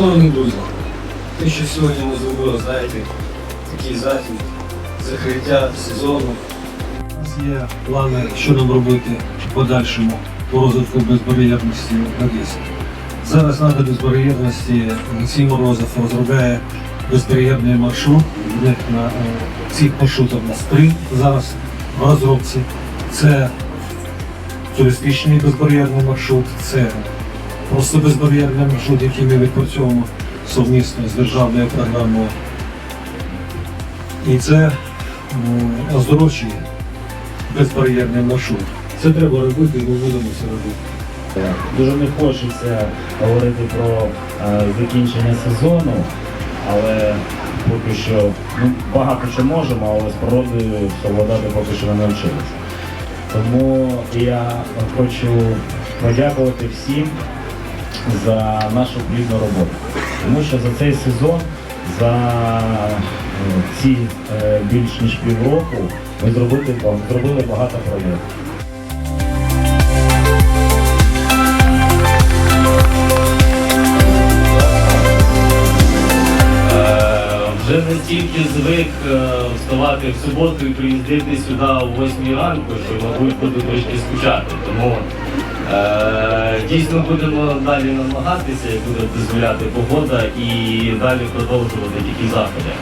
Шановні друзі, те, що сьогодні ми зробили, знаєте, такий захід, закриття сезону. У нас є плани, що нам робити в подальшому по розвитку безбар'єрності в Одесі. Зараз треба безбар'єрності Олексій Морозов розробляє безбар'єрний маршрут. В на е, цих маршрутах у нас три зараз в розробці. Це туристичний безбар'єрний маршрут, це просто безбар'єрний маршрут, який ми відпрацьовуємо совмісно з державною програмою. І це м, оздоровчий безбар'єрний маршрут. Це треба робити, і ми будемо це робити. Дуже не хочеться говорити про е, закінчення сезону, але поки що ну, багато що можемо, але з природою совладати поки що не навчилися. Тому я хочу подякувати всім за нашу плідну роботу. Тому що за цей сезон, за е, ці е, більш ніж півроку, ми зробили, зробили багато проєктів. Е, Вже настільки звик е, вставати в суботу і приїздити сюди о 8 ранку, що, мабуть, буду трошки скучати. Тому дійсно будемо далі намагатися, як буде дозволяти погода, і далі продовжувати такі заходи.